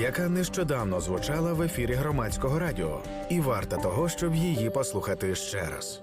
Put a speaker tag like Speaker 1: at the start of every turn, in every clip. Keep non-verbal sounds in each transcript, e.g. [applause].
Speaker 1: яка нещодавно звучала в ефірі громадського радіо, і варта того, щоб її послухати ще раз.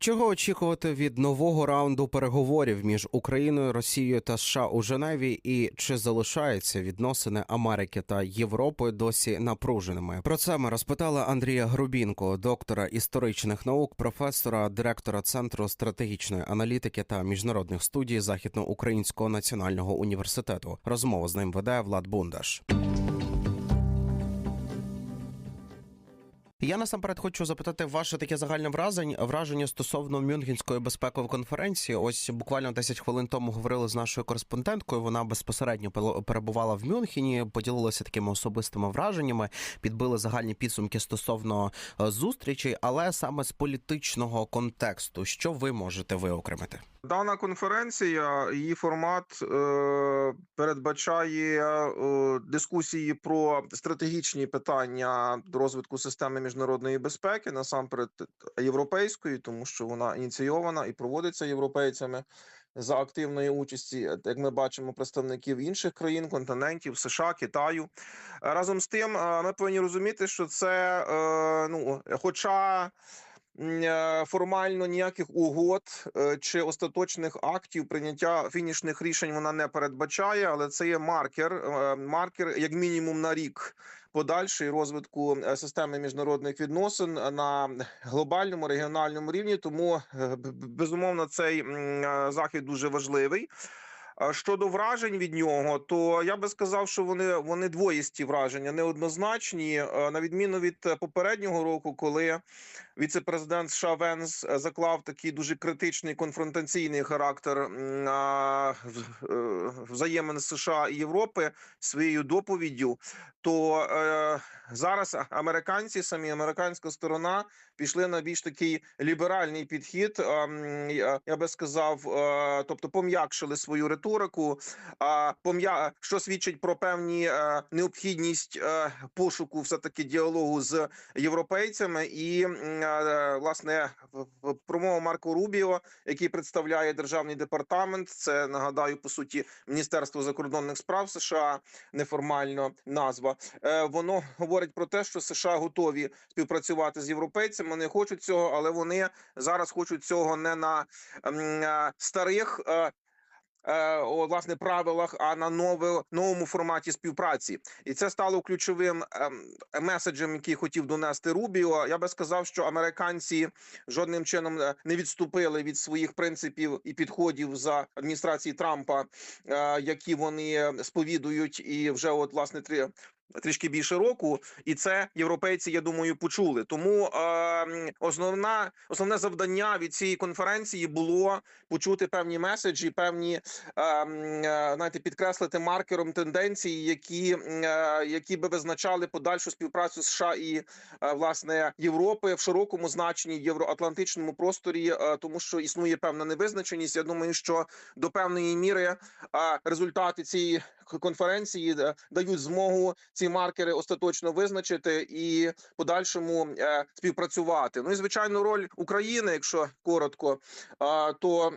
Speaker 2: Чого очікувати від нового раунду переговорів між Україною, Росією та США у Женеві, і чи залишаються відносини Америки та Європи досі напруженими? Про це ми розпитали Андрія Грубінко, доктора історичних наук, професора, директора центру стратегічної аналітики та міжнародних студій Західноукраїнського національного університету. Розмову з ним веде Влад Бундаш. Я насамперед хочу запитати ваше таке загальне враження враження стосовно Мюнхенської безпекової конференції. Ось буквально 10 хвилин тому говорили з нашою кореспонденткою. Вона безпосередньо перебувала в Мюнхені, поділилася такими особистими враженнями, підбили загальні підсумки стосовно е, зустрічей, але саме з політичного контексту, що ви можете виокремити?
Speaker 3: Дана конференція, її формат е, передбачає е, дискусії про стратегічні питання розвитку системи міжнародної безпеки, насамперед європейської, тому що вона ініційована і проводиться європейцями за активної участі, як ми бачимо, представників інших країн, континентів, США, Китаю. Е, Разом з тим, е, ми повинні розуміти, що це е, ну, хоча. Е, Формально ніяких угод е, чи остаточних актів прийняття фінішних рішень вона не передбачає, але це є маркер, е, маркер як мінімум на рік подальшої розвитку системи міжнародних відносин на глобальному регіональному рівні. Тому безумовно цей захід дуже важливий. Щодо вражень від нього, то я би сказав, що вони вони двоїсті враження, неоднозначні, Е, на відміну від е, попереднього року, коли віце-президент США Венс е, заклав такий дуже критичний конфронтаційний характер взаємин США і Європи своєю доповіддю. То зараз американці, самі американська сторона, пішли на більш такий ліберальний підхід. я би сказав, тобто пом'якшили свою риторику, а пом'я що свідчить про певні е, необхідність е, пошуку все таки діалогу з європейцями, і е, власне промова Марко Рубіо, який представляє державний департамент, це нагадаю по суті Міністерство закордонних справ США, неформально назва. Воно говорить про те, що США готові співпрацювати з європейцями. Вони хочуть цього, але вони зараз хочуть цього не на старих. е, е, власне правилах, а на нове, новому форматі співпраці, і це стало ключовим ем, меседжем, який хотів донести Рубіо. Я би сказав, що американці жодним чином е, не відступили від своїх принципів і підходів за адміністрації Трампа, які вони сповідують, і вже от власне три. Трішки більше року, і це європейці, я думаю, почули. Тому е, основна основне завдання від цієї конференції було почути певні меседжі, певні е, знаєте, підкреслити маркером тенденції, які, е, які би визначали подальшу співпрацю США і е, власне Європи в широкому значенні євроатлантичному просторі, е, тому що існує певна невизначеність. Я думаю, що до певної міри е, результати цієї конференції е, дають змогу ці маркери остаточно визначити і подальшому е, співпрацювати. Ну і звичайно, роль України, якщо коротко, то.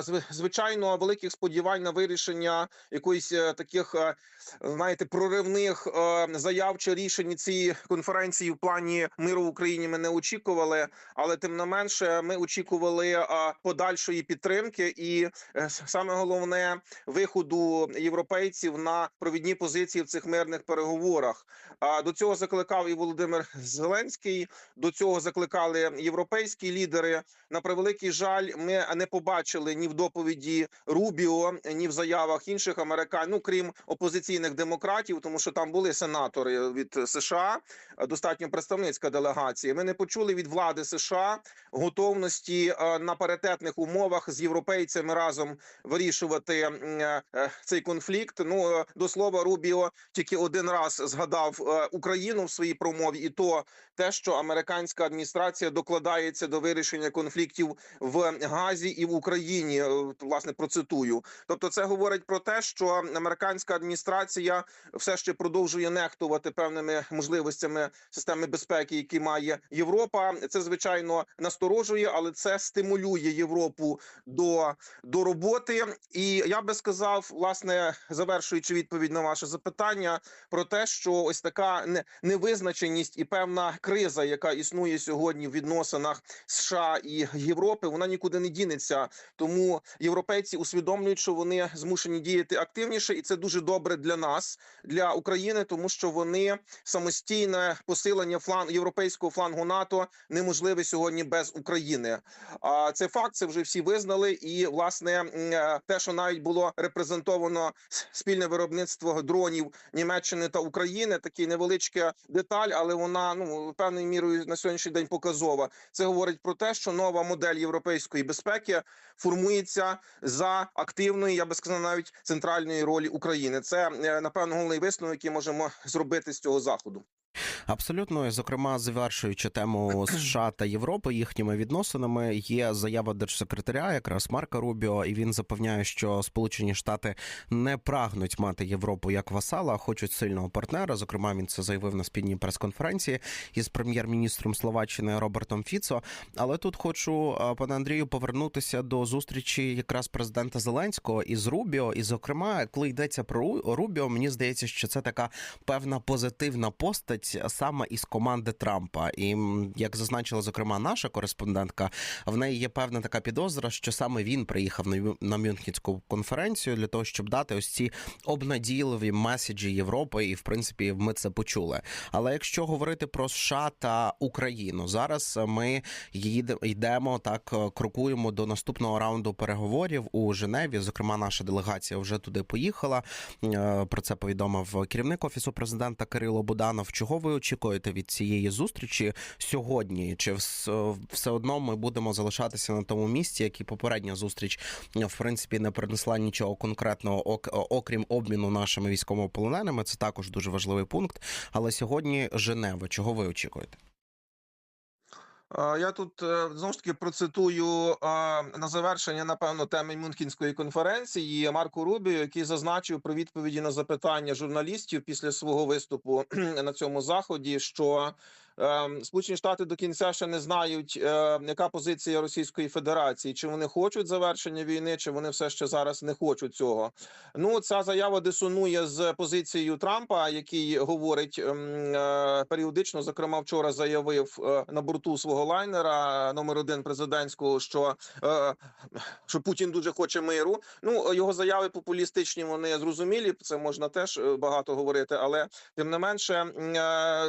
Speaker 3: Зв- Звичайно, великих сподівань на вирішення якоїсь е, таких, е, знаєте, проривних е, заяв чи рішень цієї конференції в плані миру в Україні ми не очікували, але тим не менше, ми очікували подальшої підтримки, і саме головне виходу європейців на провідні позиції в цих мирних переговорах. До цього закликав і Володимир Зеленський. До цього закликали європейські лідери. На превеликий жаль, ми не побачили ні в доповіді Рубіо, ні в заявах інших американ, ну крім опозиційних демократів, тому що там були сенатори від США, достатньо представницька делегація. Ми не почули від влади США готовності е, на паритетних умовах з європейцями разом вирішувати е, е, цей конфлікт. Ну до слова, Рубіо тільки один раз згадав Україну в своїй промові, і то те, що американська адміністрація докладається до вирішення конфліктів в Газі і в Україні. Е, Власне процитую. Тобто, це говорить про те, що американська адміністрація все ще продовжує нехтувати певними можливостями системи безпеки, які має Європа. Це звичайно насторожує, але це стимулює Європу до, до роботи. І я би сказав, власне, завершуючи відповідь на ваше запитання, про те, що ось така не- невизначеність і певна криза, яка існує сьогодні в відносинах США і Європи, вона нікуди не дінеться. Тому європейці усвідомлюють, що вони змушені діяти активніше, і це дуже добре для нас, для України, тому що вони самостійне посилення флан європейського флангу НАТО неможливе сьогодні без України. А це факт, це вже всі визнали. І власне е, те, що навіть було репрезентовано спільне виробництво дронів Німеччини та України, такий невеличка деталь, але вона ну певною мірою на сьогоднішній день показова. Це говорить про те, що нова модель європейської безпеки формується за активної, я би сказав, навіть центральної ролі України. Це е, напевно головний висновок, який можемо зробити з цього заходу.
Speaker 2: Абсолютно, і, зокрема, завершуючи тему [clears throat] США та Європи їхніми відносинами, є заява держсекретаря, якраз Марка Рубіо, і він запевняє, що Сполучені Штати не прагнуть мати Європу як васала, а хочуть сильного партнера. Зокрема, він це заявив на спільній прес-конференції із прем'єр-міністром Словаччини Робертом Фіцо. Але тут хочу, пане Андрію, повернутися до зустрічі якраз президента Зеленського із Рубіо. І, зокрема, коли йдеться про Рубіо, мені здається, що це така певна позитивна постать саме із команди Трампа. І як зазначила зокрема наша кореспондентка, в неї є певна така підозра, що саме він приїхав на Мюнхенську конференцію для того, щоб дати ось ці обнадійливі меседжі Європи, і в принципі ми це почули. Але якщо говорити про США та Україну, зараз ми йдемо так, крокуємо до наступного раунду переговорів у Женеві. Зокрема, наша делегація вже туди поїхала. Е, Про це повідомив керівник офісу президента Кирило Буданов. Чого ви очікуєте від цієї зустрічі сьогодні? Чи все одно ми будемо залишатися на тому місці, як і попередня зустріч в принципі не принесла нічого конкретного, ок- окрім обміну нашими військовополоненими? Це також дуже важливий пункт. Але сьогодні Женева. Чого ви очікуєте?
Speaker 3: Я тут е, знову ж таки процитую на завершення, напевно, теми Мюнхенської конференції. Марко Рубію, який зазначив про відповіді на запитання журналістів після свого виступу [clears throat] на цьому заході, що Сполучені Штати до кінця ще не знають, е, яка позиція Російської Федерації, чи вони хочуть завершення війни, чи вони все ще зараз не хочуть цього. Ну, ця заява дисонує з позицією Трампа, який говорить ем, е, періодично. Зокрема, вчора заявив е, на борту свого лайнера е, номер один президентського, що, що Путін дуже хоче миру. Ну його заяви популістичні, вони зрозумілі. Це можна теж багато говорити, але тим не менше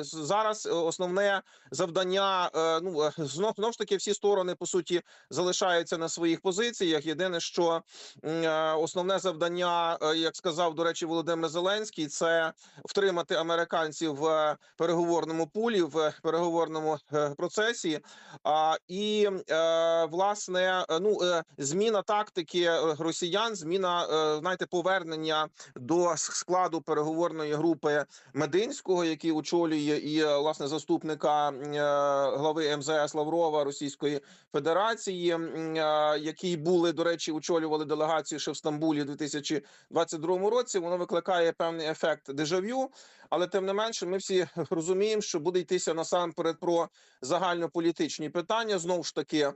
Speaker 3: зараз е, основне завдання. е, Ну е, знов знов ж таки всі сторони по суті залишаються на своїх позиціях. Єдине, що е, основне завдання, як сказав до речі, Володимир Зеленський, це втримати американців в переговорному пулі, в переговорному процесі. А і власне, ну зміна тактики росіян, зміна знаєте, повернення до складу переговорної групи Мединського, який очолює і власне заступника е, глави МЗС Лаврова Російської Федерації, е, які були до речі, очолювали делегацію ще в Стамбулі у 2022 році. Воно викликає певний ефект дежавю. Але тим не менше, ми всі розуміємо, що буде йтися насамперед про загальнополітичні питання. Знову ж таки, е,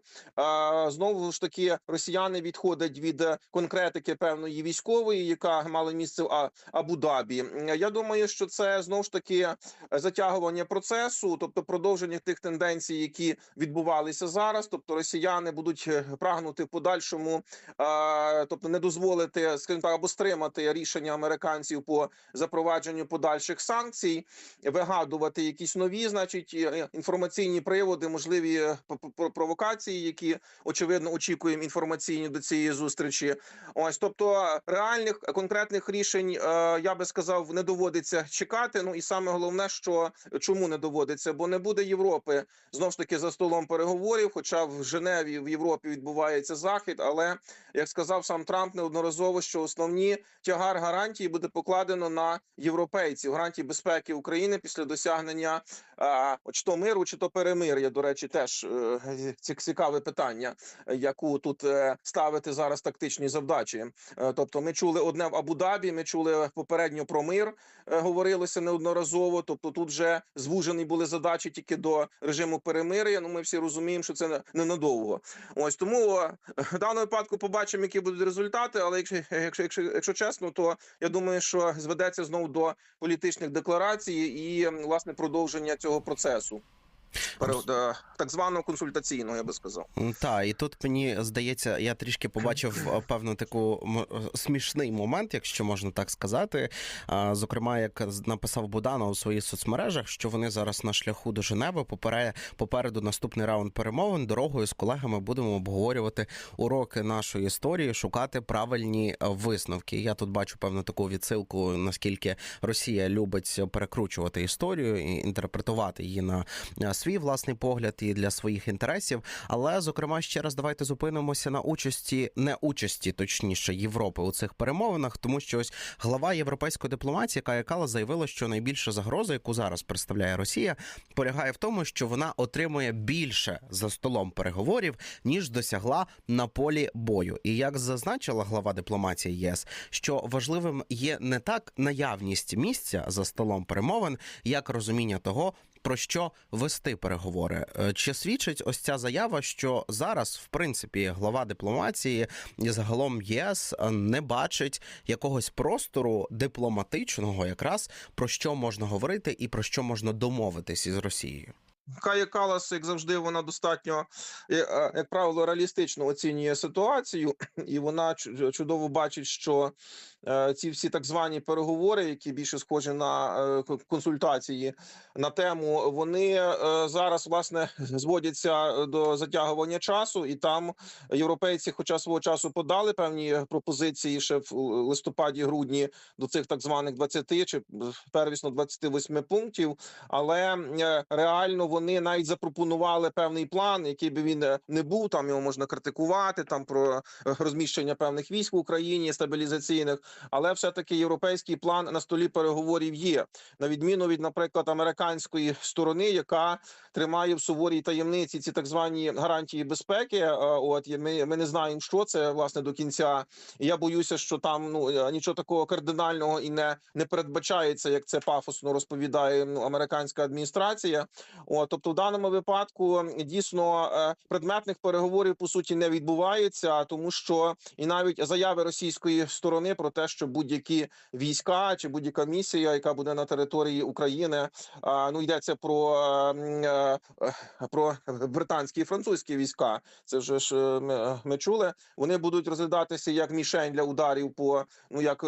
Speaker 3: знову ж таки, росіяни відходять від конкретики певної військової, яка мала місце в Абу-Дабі. Я думаю, що це знову ж таки затягування процесу, тобто продовження тих тенденцій, які відбувалися зараз. Тобто, росіяни будуть е, прагнути в подальшому, тобто не дозволити скажімо так, або стримати рішення американців по запровадженню подальших санкцій, вигадувати якісь нові, значить, е, інформаційні приводи, можливі е, провокації, які очевидно очікуємо інформаційні до цієї зустрічі. Ось, тобто реальних конкретних рішень, я би сказав, не доводиться чекати. Ну і саме головне, що чому не доводиться відбудеться, бо не буде Європи знов ж таки за столом переговорів. Хоча в Женеві в Європі відбувається захід. Але як сказав сам Трамп неодноразово, що основні тягар гарантії буде покладено на європейців, гарантії безпеки України після досягнення а, чи то миру, чи то перемир'я. До речі, теж е, цікаве питання, яку тут е, ставити зараз тактичні завдачі. Е, Тобто, ми чули одне в Абу-Дабі, ми чули попередньо про мир, говорилося неодноразово. Тобто, тут вже звужені були задачі тільки до режиму перемир'я. Ну, ми всі розуміємо, що це ненадовго. Ось тому в даному випадку побачимо, які будуть результати. Але якщо, якщо, якщо, якщо чесно, то я думаю, що зведеться знову до політичних декларацій і власне продовження цього процесу. Е, Так званого консультаційного, я би сказав.
Speaker 2: Так, і тут мені здається, я трішки побачив е, певну таку е, смішний момент, якщо можна так сказати. Зокрема, як написав Буданов у своїх соцмережах, що вони зараз на шляху до Женеви. Попере- Попереду наступний раунд перемовин. Дорогою з колегами будемо обговорювати уроки нашої історії, шукати правильні висновки. Я тут бачу певну таку відсилку, наскільки Росія любить перекручувати історію і інтерпретувати її на свій власний погляд і для своїх інтересів. Але зокрема, ще раз давайте зупинимося на участі, не участі, точніше, Європи у цих перемовинах, тому що ось глава європейської дипломатії Кая заявила, що найбільша загроза, яку зараз представляє Росія, полягає в тому, що вона отримує більше за столом переговорів, ніж досягла на полі бою. І як зазначила глава дипломатії ЄС, що важливим є не так наявність місця за столом перемовин, як розуміння того. Про що вести переговори? Е, Чи свідчить ось ця заява, що зараз, в принципі, глава дипломатії і загалом ЄС е, не бачить якогось простору дипломатичного, якраз про що можна говорити і про що можна домовитись із Росією?
Speaker 3: Кая Калас, як завжди, вона достатньо, е, е, як правило, реалістично оцінює ситуацію, і вона чу- чудово бачить, що е, ці всі так звані переговори, які більше схожі на е, консультації на тему, вони е, зараз власне зводяться до затягування часу, і там європейці, хоча свого часу подали певні пропозиції ще в листопаді-грудні до цих так званих 20 чи первісно 28 пунктів, але е, реально вони навіть запропонували певний план, який би він е, не був. Там його можна критикувати, там про е, розміщення певних військ в Україні стабілізаційних, але все таки європейський план на столі переговорів є, на відміну від, наприклад, американської сторони, яка тримає в суворій таємниці ці так звані гарантії безпеки. Е, От ми, ми не знаємо, що це власне до кінця. Я боюся, що там ну нічого такого кардинального і не, не передбачається, як це пафосно розповідає ну, американська адміністрація. Тобто, в даному випадку дійсно е, предметних переговорів по суті не відбувається, тому що і навіть заяви російської сторони про те, що будь-які війська чи будь-яка місія, яка буде на території України, ну йдеться про, е, м, е, е, про британські і французькі війська. Це вже ж е, ми, ми чули. Вони будуть розглядатися як мішень для ударів по ну як.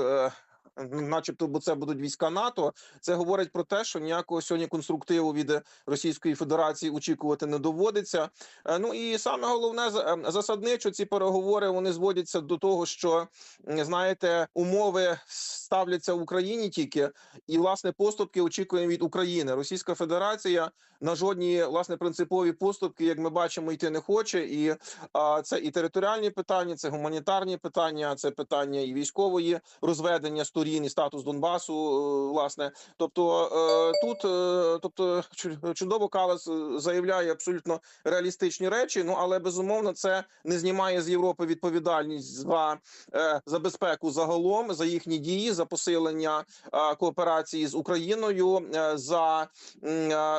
Speaker 3: Начебто, бо це будуть війська НАТО, це говорить про те, що ніякого сьогодні конструктиву від Російської Федерації очікувати не доводиться. Е, Ну і саме головне ем, засадничо ці переговори вони зводяться до того, що знаєте, умови ставляться в Україні тільки, і власне поступки очікуємо від України. Російська Федерація на жодні власне принципові поступки, як ми бачимо, йти не хоче. І а, це і територіальні питання, це гуманітарні питання, це питання і військової розведення сторін, і статус Донбасу. е, Власне, тобто е, тут, е, тобто чу- чудово Калас заявляє абсолютно реалістичні речі. Ну але безумовно це не знімає з Європи відповідальність за, за безпеку загалом, за їхні дії, за посилення кооперації з Україною, за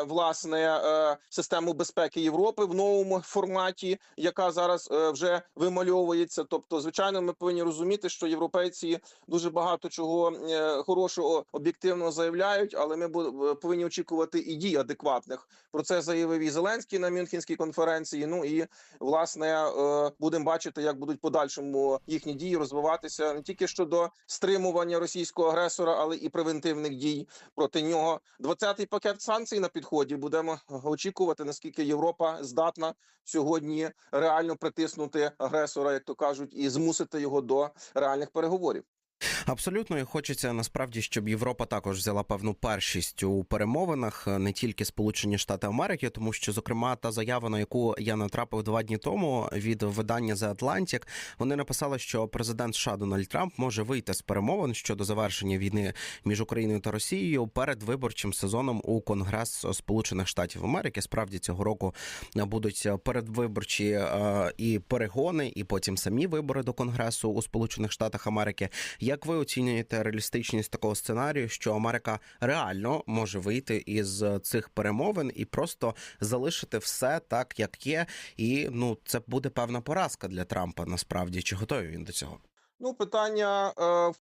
Speaker 3: власне систему безпеки Європи в новому форматі, яка зараз вже вимальовується. Тобто, звичайно, ми повинні розуміти, що європейці дуже багато чого е, хорошого об'єктивно заявляють, але ми е, повинні очікувати і дій адекватних. Про це заявив і Зеленський на Мюнхенській конференції. Ну і власне е, будемо бачити, як будуть подальшому їхні дії розвиватися не тільки щодо стримування російського агресора, але і превентивних дій проти нього. 20-й пакет санкцій на підході. Будемо очікувати, наскільки Європа здатна сьогодні реально притиснути агресора, як то кажуть, і змусити його до реальних переговорів.
Speaker 2: Абсолютно, і хочеться насправді, щоб Європа також взяла певну першість у перемовинах, не тільки Сполучені Штати Америки, тому що, зокрема, та заява, на яку я натрапив два дні тому від видання The Atlantic, вони написали, що президент США Дональд Трамп може вийти з перемовин щодо завершення війни між Україною та Росією перед виборчим сезоном у Конгрес Сполучених Штатів Америки. Справді цього року будуть передвиборчі е, і перегони, і потім самі вибори до Конгресу у Сполучених Штатах Америки. Як ви оцінюєте реалістичність такого сценарію, що Америка реально може вийти із цих перемовин і просто залишити все так, як є, і ну це буде певна поразка для Трампа. Насправді чи готовий він до цього?
Speaker 3: Ну, питання е, в